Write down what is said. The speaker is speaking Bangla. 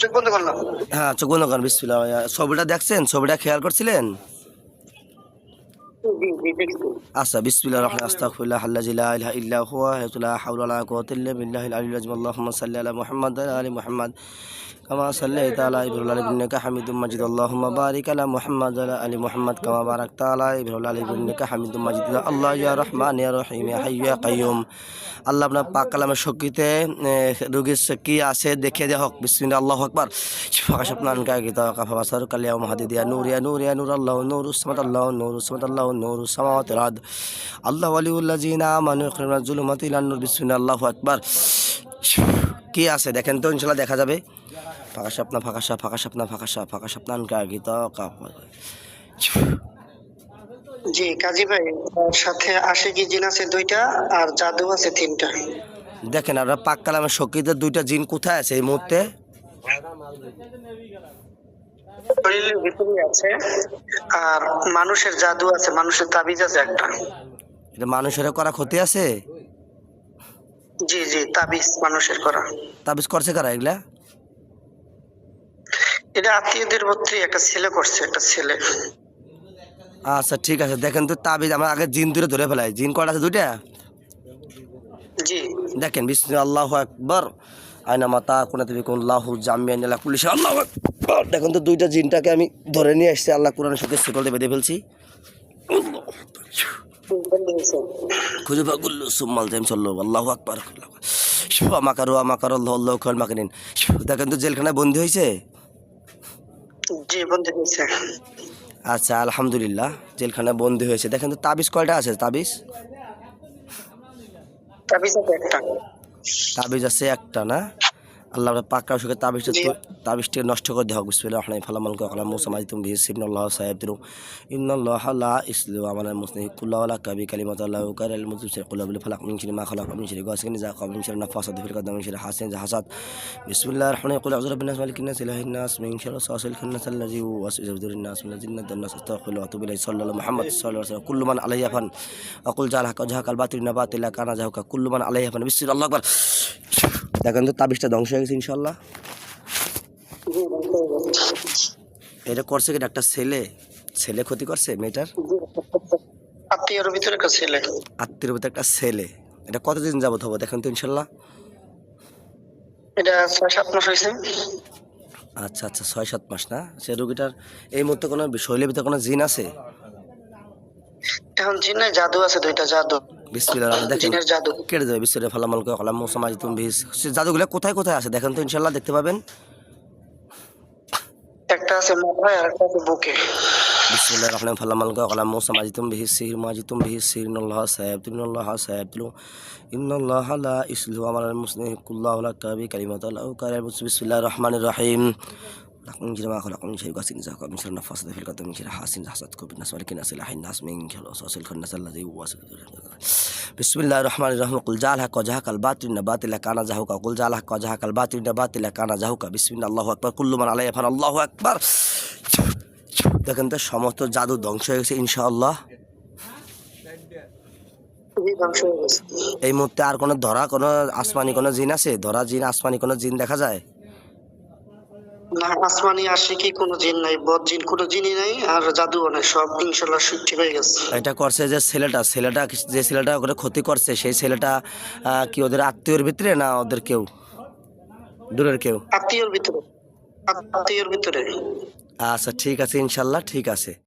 চোখ বন্ধ করলাম হ্যাঁ চোখ বন্ধ করলাম বিসমিল্লাহ ছবিটা দেখছেন? ছবিটা খেয়াল করছিলেন? আচ্ছা বিসমিল্লাহ রহমান আস্তাগফিরুল্লাহ আল্লাহ লা ইলাহা ইল্লা হুয়া হাওলা ওয়া লা কুওয়াতা ইল্লা বিল্লাহিল আলিয়্যিল আযীম। আল্লাহুম্মা সাল্লি আলা মুহাম্মাদ আলা আলি মুহাম্মাদ। ইব্রাহিম ইন্নাকা হামিদুম মাজিদ আল্লাহুম্মা বারিক আলা মুহাম্মাদ ওয়া আলা আলি মুহাম্মাদ কামা বারাকতা আলা ইব্রাহিম ইন্নাকা হামিদুম আল্লাহ ইয়া রহমান রহিম ইয়া ইয়া কাইয়্যুম আল্লাহ আপনার পাক কালামের শক্তিতে রোগীর কি আছে দেখে দেওয়া হোক। বিসমিল্লাহ, আল্লাহু আকবার। ফাঁকা স্বপ্নান কাগিত কালিয়া মাহাদিদিয়া নূর ইয়া নূর ইয়া নূর আল্লাহ নূর উসমাত আল্লাহ নূর উসমাত আল্লাহ নূর সামাওয়াত রাদ আল্লাহ আলিউল্লাযিনা আমানু ইখরিনা যুলুমাতি ইলান নূর। বিসমিল্লাহ, আল্লাহু কি আছে? দেখেন তো, ইনশাআল্লাহ দেখা যাবে। ফাঁকা স্বপ্ন ফাঁকা সাপ ফাঁকা স্বপ্ন ফাঁকা সাপ ফাঁকা কাগিত কাফা জি কাজী ভাই সাথে আশিকি জিন আছে দুইটা আর জাদু আছে তিনটা। দেখেন পাক কালামের দুইটা জিন কোথায় আছে এই মুহূর্তে? শরীরের ভিতরে আছে আর মানুষের জাদু আছে মানুষের তাবিজ আছে একটা। এটা মানুষের করা ক্ষতি আছে? জি জি তাবিজ মানুষের করা। তাবিজ করছে কারা এগুলা? এটা আত্মীয়দের মধ্যে একটা ছেলে করছে একটা ছেলে আচ্ছা ঠিক আছে দেখেন তো তাবিজ আমার আগে জিন দূরে ধরে ফেলাই জিন কটা আছে দুইটা জি দেখেন বিষ্ণু আল্লাহ আকবর আয়না মাতা কোনা তুমি কোন লাহু জামিয়ান আল্লাহ পুলিশ আল্লাহ আকবর দেখেন তো দুইটা জিনটাকে আমি ধরে নিয়ে আসছি আল্লাহ কোরআনের সাথে শিকলতে বেঁধে ফেলছি খুঁজে পাগুল্লু সুম্মাল জাইম চল্লো আল্লাহ আকবর আমাকারু আমাকার আল্লাহ আল্লাহ খাল মাকানিন দেখেন তো জেলখানায় বন্দি হয়েছে জি বন্ধু হয়েছে। আচ্ছা আলহামদুলিল্লাহ জেলখানা বন্দি হয়েছে। দেখেন তো তাবিজ কয়টা আছে? তাবিজ? তাবিজ আছে একটা। তাবিজ আছে একটা না? আল্লাহ পাক্কা সুখে তাবিজটা জি। নষ্ট করে দেওয়া বিসমিল্লাহ রহমান ফালামাল কালাম মুসা মাজিতুম বিহি সিবনাল্লাহ সাহেব দিরু ইন্নাল্লাহ লা ইসলু আমানাল মুসলিম কুল্লাহ কাবি কালিমাত আল্লাহ কার আল মুসলিম সে কুল্লাহ বিল ফালাক মিন শিরি মা খালাক মিন শিরি গাসিন যা কাম মিন শিরি নাফাসাত। ফিল কাদাম মিন শিরি হাসিন। জাহাসাত বিসমিল্লাহির রহমানির কুল আউযু বিনাস মালিকিন নাস ইলাহিন নাস। মিন শিরি সাসিল খান্নাস আল্লাযী ওয়াসওয়াসু ফিদুরিন নাস। মিন জিন্নাত দান নাস। আস্তাগফিরুল্লাহ ওয়া আতুবু ইলাইহি। সাল্লাল্লাহু মুহাম্মদ সাল্লাল্লাহু আলাইহি কুল্লু মান আলাইহি ফান। আকুল জাল হাকা জাহাকাল বাতিল না বাতিল কানা। জাহাকা কুল্লু মান আলাইহি ফান। বিসমিল্লাহ। আল্লাহু আকবার। দেখেন তো তাবিজটা ধ্বংস হয়ে গেছে গেছে। এটা করছে কি একটা ছেলে? ছেলে ক্ষতি করছে মেয়েটার? আত্মীয়র ভিতরে একটা ছেলে। আত্মীয় মতো একটা ছেলে। এটা কতদিন যাবত হবে দেখেন তো ইনশাল্লাহ? এটা ছয় সাত মাস হয়েছে। আচ্ছা আচ্ছা ছয় সাত মাস না? সে রুগীটার এই মুহূর্তে কোনো শৈলের ভিতরে কোনো জিন আছে? এখন জিনের জাদু আছে দুইটা জাদু। বিসমিল্লাহ দেখেন। কেটে দেবে বিসমিল্লাহ ফালামাল কলাম মোসামাজি তুমি বিস জাদুগুলো কোথায় কোথায় আছে? দেখেন তো ইনশাল্লাহ দেখতে পাবেন। একটা আছে মাথায় আর একটা আছে বুকে। বিসমিল্লাহ রহমান কলাম মোসামাজি তুমি মাজি তুমি সির নল্লাহ সাহেব তিনুল্লাহ সাহেব তিলু। ইন্নাল্লাহ লা ইসলু আমার মুসলিম কুল্লাহ কাবি কালিমাত আল্লাহ কারিম বিসমিল্লাহির রহমানির রহিম। من شر ما خلق من شر غاسق إذا وقب من شر النفاثات في العقد من شر حاسد إذا حسد بالناس ولكن أصلح الناس من شر الوسواس الخناس الذي يوسوس في صدور بسم الله الرحمن الرحيم قل جعل حق وجهك الباطل باطل كان زهوك قل جعل حق وجهك الباطل باطل كان زهوك بسم الله الله أكبر كل من عليه فان الله أكبر দেখেন তো সমস্ত জাদু ধ্বংস হয়ে গেছে ইনশাআল্লাহ খুবই ধ্বংস হয়ে গেছে এই মুহূর্তে আর কোনো ধরা কোনো আসমানি কোনো জিন আছে ধরা জিন আসমানি কোনো জিন দেখা যায় না আসমানি আসে কি কোনো জিন নাই বদ জিন কোনো জিনই নাই আর জাদু অনেক সব ইনশাল্লাহ ঠিক হয়ে গেছে। এটা করছে যে ছেলেটা ছেলেটা যে ছেলেটা ওখানে ক্ষতি করছে সেই ছেলেটা কি ওদের আত্মীয়র ভিতরে না ওদের কেউ? দূরের কেউ? আত্মীয়র ভিতরে। আত্মীয়র ভিতরে। আচ্ছা ঠিক আছে ইনশাল্লাহ ঠিক আছে।